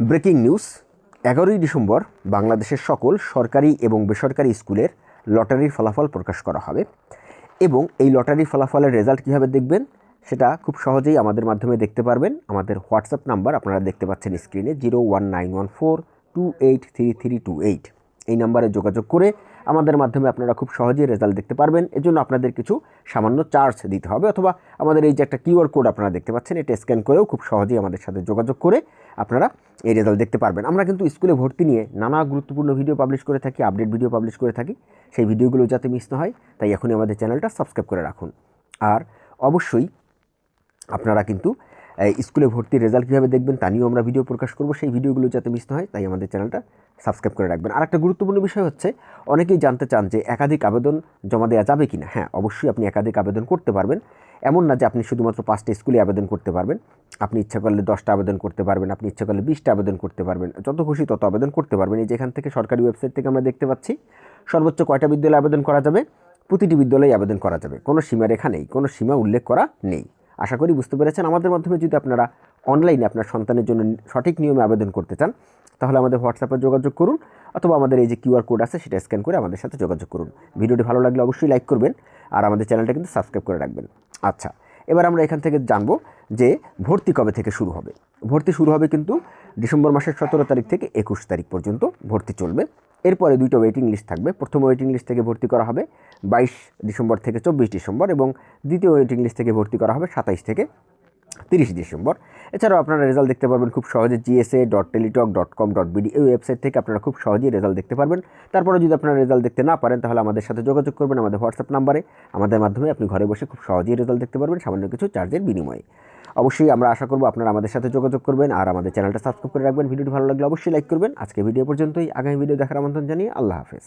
Breaking news, এগারোই December বাংলাদেশের সকল সরকারি এবং বেসরকারি স্কুলের লটারির ফলাফল প্রকাশ করা হবে এবং এই লটারির ফলাফলের রেজাল্ট কীভাবে দেখবেন সেটা খুব সহজেই আমাদের মাধ্যমে দেখতে পারবেন। আমাদের হোয়াটসঅ্যাপ নাম্বার আপনারা দেখতে পাচ্ছেন স্ক্রিনে, zero one nine one four two eight three three two eight. এই নাম্বারে যোগাযোগ করে আমাদের মাধ্যমে আপনারা খুব সহজেই রেজাল্ট দেখতে পারবেন। এজন্য আপনাদের কিছু সামান্য চার্জ দিতে হবে অথবা আমাদের এই যে একটা কিউআর কোড আপনারা দেখতে পাচ্ছেন, এটা স্ক্যান করেও খুব সহজেই আমাদের সাথে যোগাযোগ করে আপনারা এই রেজাল্ট দেখতে পারবেন। আমরা কিন্তু স্কুলে ভর্তি নিয়ে নানা গুরুত্বপূর্ণ ভিডিও পাবলিশ করে থাকি আপডেট ভিডিও পাবলিশ করে থাকি। সেই ভিডিওগুলো যাতে মিস না হয়, তাই এখনই আমাদের চ্যানেলটা সাবস্ক্রাইব করে রাখুন। আর অবশ্যই আপনারা কিন্তু স্কুলে ভর্তির রেজাল্ট কীভাবে দেখবেন তা নিয়েও আমরা ভিডিও প্রকাশ করব। সেই ভিডিওগুলো যাতে মিস না হয়, তাই আমাদের চ্যানেলটা সাবস্ক্রাইব করে রাখবেন। আর একটা গুরুত্বপূর্ণ বিষয় হচ্ছে, অনেকেই জানতে চান যে একাধিক আবেদন জমা দেওয়া যাবে কি না হ্যাঁ অবশ্যই আপনি একাধিক আবেদন করতে পারবেন। এমন না যে আপনি শুধুমাত্র পাঁচটা স্কুলে আবেদন করতে পারবেন। আপনি ইচ্ছা করলে দশটা আবেদন করতে পারবেন, আপনি ইচ্ছা করলে বিশটা আবেদন করতে পারবেন। যত খুশি তত আবেদন করতে পারবেন। এই যেখান থেকে সরকারি ওয়েবসাইট থেকে আমরা দেখতে পাচ্ছি, সর্বোচ্চ কয়টা বিদ্যালয়ে আবেদন করা যাবে? প্রতিটি বিদ্যালয়ে আবেদন করা যাবে। কোনো সীমারেখা নেই, কোনো সীমা উল্লেখ করা নেই। আশা করি বুঝতে পেরেছেন। আমাদের মাধ্যমে যদি আপনারা অনলাইনে আপনার সন্তানের জন্য সঠিক নিয়মে আবেদন করতে চান তাহলে আমাদের হোয়াটসঅ্যাপে যোগাযোগ করুন অথবা আমাদের এই যে কিউআর কোড আছে সেটা স্ক্যান করে আমাদের সাথে যোগাযোগ করুন। ভিডিওটি ভালো লাগলে অবশ্যই লাইক করবেন আর আমাদের চ্যানেলটা কিন্তু সাবস্ক্রাইব করে রাখবেন। আচ্ছা এবার আমরা এখান থেকে জানব যে ভর্তি কবে থেকে শুরু হবে? ভর্তি শুরু হবে কিন্তু ডিসেম্বর মাসের সতেরো তারিখ থেকে একুশ তারিখ পর্যন্ত ভর্তি চলবে। এরপরে দুটো ওয়েটিং লিস্ট থাকবে। প্রথম ওয়েটিং লিস্ট থেকে ভর্তি করা হবে বাইশ ডিসেম্বর থেকে চব্বিশ ডিসেম্বর এবং দ্বিতীয় ওয়েটিং লিস্ট থেকে ভর্তি করা হবে সাতাইশ থেকে তিরিশ ডিসেম্বর। এছাড়াও আপনারা রেজাল্ট দেখতে পারবেন খুব সহজে GSA dot teletalk dot com dot BD এই ওয়েবসাইট থেকে আপনারা খুব সহজেই রেজাল্ট দেখতে পারবেন। তারপরে যদি আপনারা রেজাল্ট দেখতে না পারেন, তাহলে আমাদের সাথে যোগাযোগ করবেন আমাদের হোয়াটসঅ্যাপ নাম্বারে আমাদের মাধ্যমে আপনি ঘরে বসে খুব সহজেই রেজাল্ট দেখতে পারবেন সামান্য কিছু চার্জের বিনিময়ে। অবশ্যই আমরা আশা করব আপনারা আমাদের সাথে যোগাযোগ করবেন আর আমাদের চ্যানেলটা সাবস্ক্রাইব করে রাখবেন। ভিডিওটি ভালো লাগলে অবশ্যই লাইক করবেন। আজকে ভিডিও পর্যন্তই। আগামী ভিডিও দেখার আমন্ত্রণ জানিয়ে আল্লাহ হাফেজ।